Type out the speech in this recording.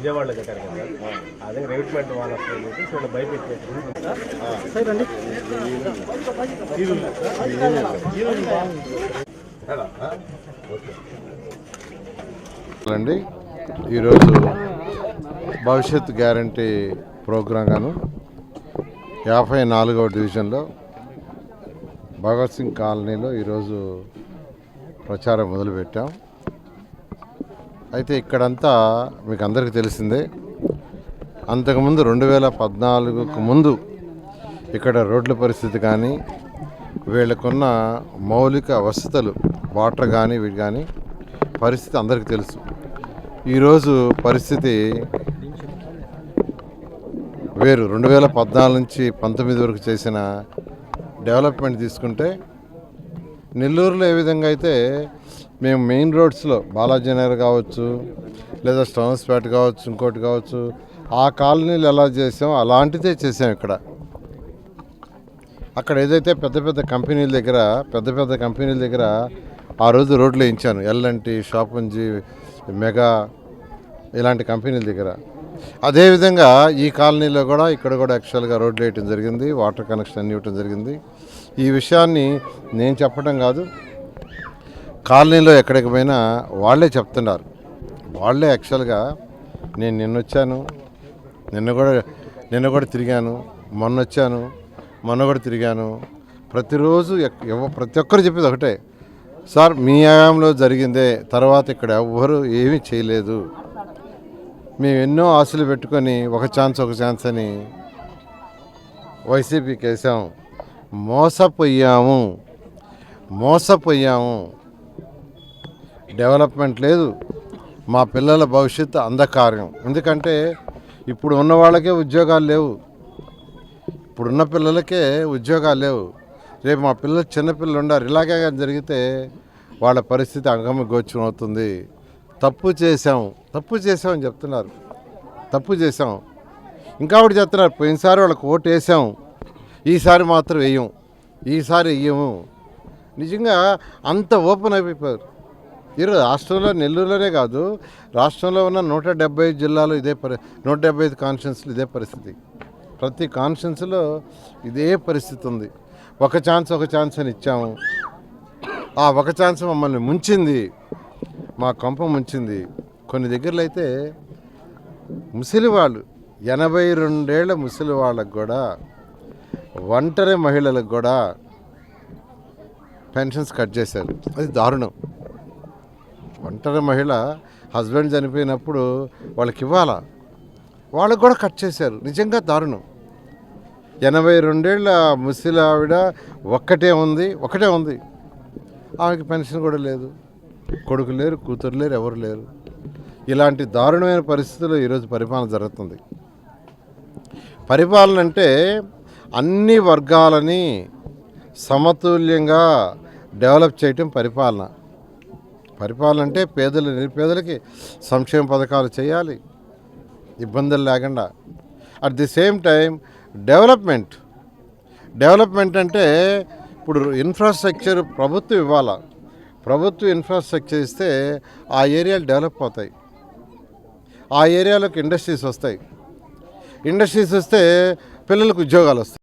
విజయవాడలో కట్టారు కదా. అదే రిక్రూట్మెంట్ వాళ్ళు వస్తాయని చెప్పేసి వీళ్ళు భయపెట్టారు అండి ఈరోజు భవిష్యత్ గ్యారంటీ ప్రోగ్రాం గాను యాభై నాలుగవ డివిజన్లో భగత్ సింగ్ కాలనీలో ఈరోజు ప్రచారం మొదలుపెట్టాం. అయితే ఇక్కడంతా మీకు అందరికీ తెలిసిందే. అంతకుముందు రెండు వేల పద్నాలుగుకు ముందు ఇక్కడ రోడ్ల పరిస్థితి కానీ వీళ్ళకున్న మౌలిక వసతులు వాటర్ కానీ వీటి కానీ పరిస్థితి అందరికీ తెలుసు. ఈరోజు పరిస్థితి వేరు. రెండు వేల పద్నాలుగు నుంచి పంతొమ్మిది వరకు చేసిన డెవలప్మెంట్ తీసుకుంటే నెల్లూరులో ఏ విధంగా అయితే మేము మెయిన్ రోడ్స్లో బాలాజీ నగర్ కావచ్చు లేదా స్టోన్స్పేట కావచ్చు ఇంకోటి కావచ్చు ఆ కాలనీలు ఎలా చేసాం అలాంటిదే చేసాం ఇక్కడ. అక్కడ ఏదైతే పెద్ద పెద్ద కంపెనీల దగ్గర పెద్ద పెద్ద కంపెనీల దగ్గర ఆ రోజు రోడ్లు వేయించాను. ఎల్ఎన్టీ షాపుంజీ మెగా ఇలాంటి కంపెనీల దగ్గర. అదేవిధంగా ఈ కాలనీలో కూడా ఇక్కడ కూడా యాక్చువల్గా రోడ్లు వేయటం జరిగింది వాటర్ కనెక్షన్ అన్ని ఇవ్వటం జరిగింది. ఈ విషయాన్ని నేను చెప్పడం కాదు కాలనీలో ఎక్కడికి పోయినా వాళ్ళే చెప్తున్నారు. వాళ్ళే యాక్చువల్గా నేను నిన్న వచ్చాను నిన్న కూడా నిన్న కూడా తిరిగాను మొన్న వచ్చాను మొన్న కూడా తిరిగాను. ప్రతిరోజు ఎక్- ప్రతి ఒక్కరు చెప్పేది ఒకటే సార్ మీ ఆయంలో జరిగిందే తర్వాత ఇక్కడ ఎవ్వరు ఏమీ చేయలేదు. మేము ఎన్నో ఆశలు పెట్టుకొని ఒక ఛాన్స్ ఒక ఛాన్స్ అని వైసీపీకి వేసాము మోసపోయాము. మోసపోయాము. డెవలప్మెంట్ లేదు. మా పిల్లల భవిష్యత్తు అంధకార్యం. ఎందుకంటే ఇప్పుడు ఉన్న వాళ్ళకే ఉద్యోగాలు లేవు. ఇప్పుడున్న పిల్లలకే ఉద్యోగాలు లేవు. రేపు మా పిల్లలు చిన్నపిల్లలు ఉండారు ఇలాగే జరిగితే వాళ్ళ పరిస్థితి అంగమగోచరం అవుతుంది. తప్పు చేసాం తప్పు చేసామని చెప్తున్నారు. తప్పు చేసాం ఇంకా ఒకటి చెప్తున్నారు. పోయినసారి వాళ్ళకి ఓటు వేసాం. ఈసారి మాత్రం వేయం. ఈసారి వేయము. నిజంగా అంత ఓపెన్ అయిపోయారు. ఈరోజు రాష్ట్రంలో నెల్లూరులోనే కాదు రాష్ట్రంలో ఉన్న నూట డెబ్బై ఐదు జిల్లాలు ఇదే పరి నూట డెబ్బై ఐదు కాన్స్టిట్యున్సీలు ఇదే పరిస్థితి. ప్రతి కాన్స్టిట్యున్సీలో ఇదే పరిస్థితి ఉంది. ఒక ఛాన్స్ ఒక ఛాన్స్ అని ఇచ్చాము. ఆ ఒక ఛాన్స్ మమ్మల్ని ముంచింది. మా కొంప ముంచింది. కొన్ని దగ్గరలో అయితే ముసలి వాళ్ళు ఎనభై రెండేళ్ళ ముసలి వాళ్ళకు కూడా ఒంటరి మహిళలకు కూడా పెన్షన్స్ కట్ చేశారు. అది దారుణం. ఒంటరి మహిళ హస్బెండ్ చనిపోయినప్పుడు వాళ్ళకి ఇవ్వాలా వాళ్ళకు కూడా కట్ చేశారు. నిజంగా దారుణం. ఎనభై రెండేళ్ళ ముసలి ఆవిడ ఒక్కటే ఉంది ఒకటే ఉంది. ఆమెకి పెన్షన్ కూడా లేదు. కొడుకు లేరు కూతురు లేరు ఎవరు లేరు. ఇలాంటి దారుణమైన పరిస్థితుల్లో ఈరోజు పరిపాలన జరుగుతుంది. పరిపాలన అంటే అన్ని వర్గాలని సమతుల్యంగా డెవలప్ చేయటం పరిపాలన. పరిపాలన అంటే పేదలు నిరుపేదలకి సంక్షేమ పథకాలు చేయాలి. ఇబ్బందులు లేకుండా. At the same time development development అంటే ఇప్పుడు ఇన్ఫ్రాస్ట్రక్చర్ ప్రభుత్వం ఇవ్వాలా? ప్రభుత్వం ఇన్ఫ్రాస్ట్రక్చర్ ఇస్తే ఆ ఏరియాలు డెవలప్ అవుతాయి. ఆ ఏరియాలోకి ఇండస్ట్రీస్ వస్తాయి. ఇండస్ట్రీస్ వస్తే పిల్లలకు ఉద్యోగాలు వస్తాయి.